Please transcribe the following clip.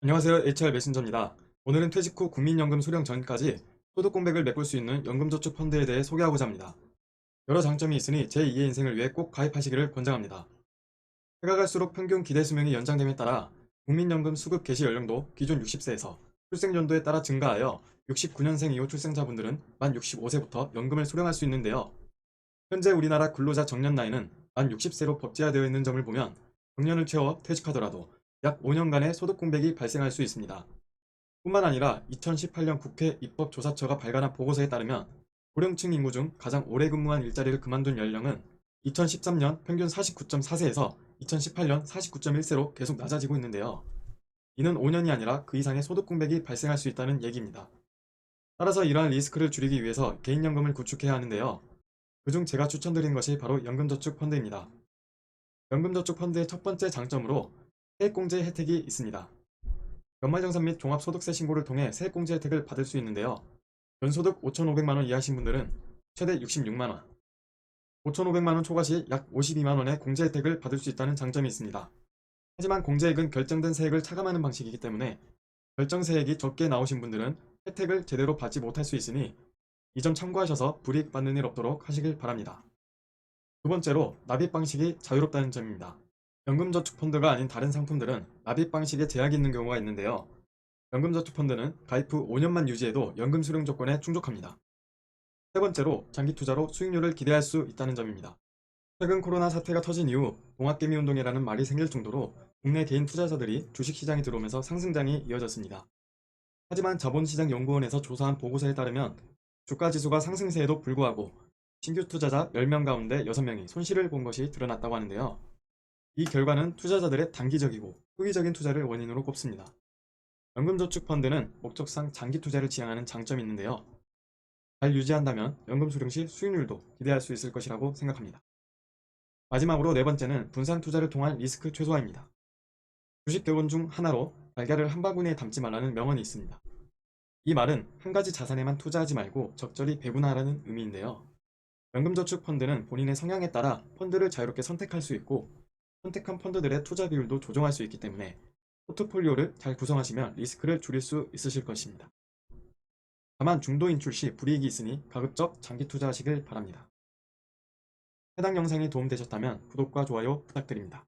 안녕하세요. HR 메신저입니다. 오늘은 퇴직 후 국민연금 수령 전까지 소득 공백을 메꿀 수 있는 연금저축 펀드에 대해 소개하고자 합니다. 여러 장점이 있으니 제2의 인생을 위해 꼭 가입하시기를 권장합니다. 해가 갈수록 평균 기대 수명이 연장됨에 따라 국민연금 수급 개시 연령도 기존 60세에서 출생 연도에 따라 증가하여 69년생 이후 출생자분들은 만 65세부터 연금을 수령할 수 있는데요. 현재 우리나라 근로자 정년 나이는 만 60세로 법제화되어 있는 점을 보면 정년을 채워 퇴직하더라도 약 5년간의 소득 공백이 발생할 수 있습니다. 뿐만 아니라 2018년 국회 입법조사처가 발간한 보고서에 따르면 고령층 인구 중 가장 오래 근무한 일자리를 그만둔 연령은 2013년 평균 49.4세에서 2018년 49.1세로 계속 낮아지고 있는데요. 이는 5년이 아니라 그 이상의 소득 공백이 발생할 수 있다는 얘기입니다. 따라서 이러한 리스크를 줄이기 위해서 개인연금을 구축해야 하는데요. 그중 제가 추천드린 것이 바로 연금저축펀드입니다. 연금저축펀드의 첫 번째 장점으로 세액공제 혜택이 있습니다. 연말정산 및 종합소득세 신고를 통해 세액공제 혜택을 받을 수 있는데요. 연소득 5,500만원 이하신 분들은 최대 66만원, 5,500만원 초과 시 약 52만원의 공제 혜택을 받을 수 있다는 장점이 있습니다. 하지만 공제액은 결정된 세액을 차감하는 방식이기 때문에 결정 세액이 적게 나오신 분들은 혜택을 제대로 받지 못할 수 있으니 이 점 참고하셔서 불이익 받는 일 없도록 하시길 바랍니다. 두 번째로 납입 방식이 자유롭다는 점입니다. 연금저축펀드가 아닌 다른 상품들은 납입 방식에 제약이 있는 경우가 있는데요. 연금저축펀드는 가입 후 5년만 유지해도 연금 수령 조건에 충족합니다. 세 번째로 장기 투자로 수익률을 기대할 수 있다는 점입니다. 최근 코로나 사태가 터진 이후 동학개미 운동이라는 말이 생길 정도로 국내 개인 투자자들이 주식시장에 들어오면서 상승장이 이어졌습니다. 하지만 자본시장 연구원에서 조사한 보고서에 따르면 주가지수가 상승세에도 불구하고 신규 투자자 10명 가운데 6명이 손실을 본 것이 드러났다고 하는데요. 이 결과는 투자자들의 단기적이고 후기적인 투자를 원인으로 꼽습니다. 연금저축펀드는 목적상 장기 투자를 지향하는 장점이 있는데요. 잘 유지한다면 연금 수령 시 수익률도 기대할 수 있을 것이라고 생각합니다. 마지막으로 네 번째는 분산 투자를 통한 리스크 최소화입니다. 주식 대원 중 하나로 달걀을 한 바구니에 담지 말라는 명언이 있습니다. 이 말은 한 가지 자산에만 투자하지 말고 적절히 배분하라는 의미인데요. 연금저축펀드는 본인의 성향에 따라 펀드를 자유롭게 선택할 수 있고 선택한 펀드들의 투자 비율도 조정할 수 있기 때문에 포트폴리오를 잘 구성하시면 리스크를 줄일 수 있으실 것입니다. 다만 중도 인출 시 불이익이 있으니 가급적 장기 투자하시길 바랍니다. 해당 영상이 도움되셨다면 구독과 좋아요 부탁드립니다.